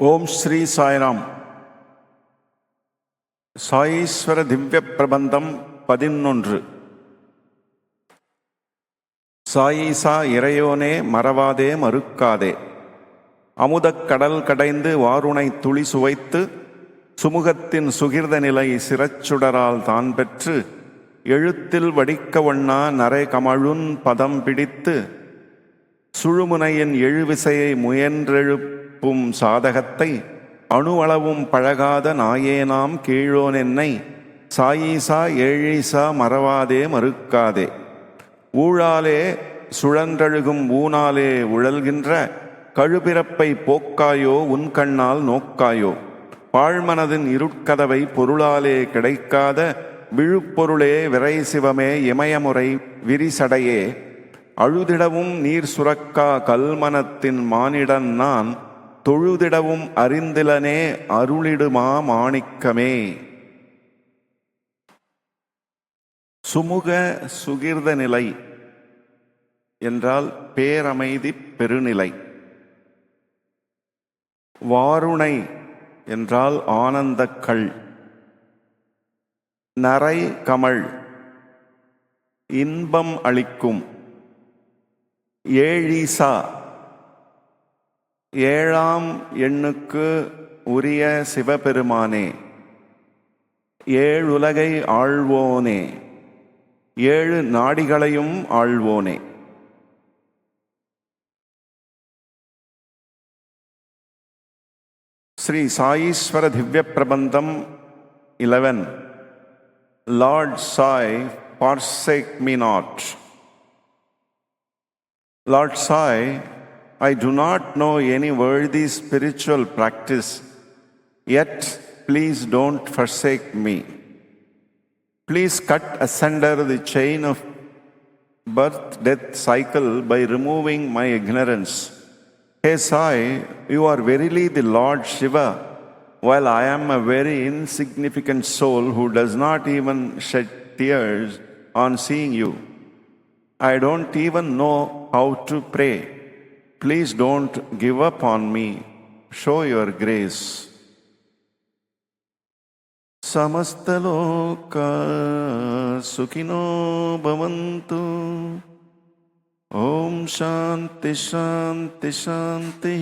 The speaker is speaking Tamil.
ஓம் ஸ்ரீ சாய்ராம். சாயீஸ்வர திவ்ய பிரபந்தம் பதினொன்று. சாயீசா இறையோனே மறவாதே மறுக்காதே. அமுதக் கடல் கடைந்து வாருணை துளி சுவைத்து சுமுகத்தின் சுகிர்த நிலை சிறச்சுடரால் தான் பெற்று எழுத்தில் வடிக்க ஒண்ணா நரை கமழுன் பதம் பிடித்து சுழுமுனையின் எழுவிசையை முயன்றெழுப்பும் சாதகத்தை அணுவளவும் பழகாத நாயேனாம் கீழோன் என்னை. சாயீசா ஏழீசா மறவாதே மறுக்காதே. ஊழாலே சுழன்றழுகும் ஊனாலே உழல்கின்ற கழுபிறப்பை போக்காயோ உன் கண்ணால் நோக்காயோ. பாழ்மனதின் இருட்கதவை பொருளாலே கிடைக்காத விழுப்பொருளே விரை சிவமே இமயமுறை விரிசடையே. அழுதிடவும் நீர் சுரக்கா கல்மனத்தின் மானிடன் நான் தொழுதிடவும் அறிந்திலனே அருளிடுமா மாணிக்கமே. சுமுக சுகிர்த நிலை என்றால் பேரமைதி பெருநிலை. வாருணை என்றால் ஆனந்தக்கள் நரை கமல் இன்பம் அளிக்கும். ஏழீசா. ஏழாம் எண்ணுக்கு உரிய சிவபெருமானே ஏழுலகை ஆழ்வோனே ஏழு நாடிகளையும் ஆழ்வோனே ஸ்ரீ சாயீஸ்வர திவ்ய பிரபந்தம் இலவன் லார்ட் சாய் பார்சேக் me. Lord Sai, I do not know any worthy spiritual practice, yet please don't forsake me. Please cut asunder the chain of birth death cycle by removing my ignorance. Hey Sai, you are verily the Lord Shiva, while I am a very insignificant soul who does not even shed tears on seeing you. I don't even know how to pray please don't give up on me show your grace సమస్తలోక సుఖినో భవంతు. ఓం శాంతి శాంతి శాంతి.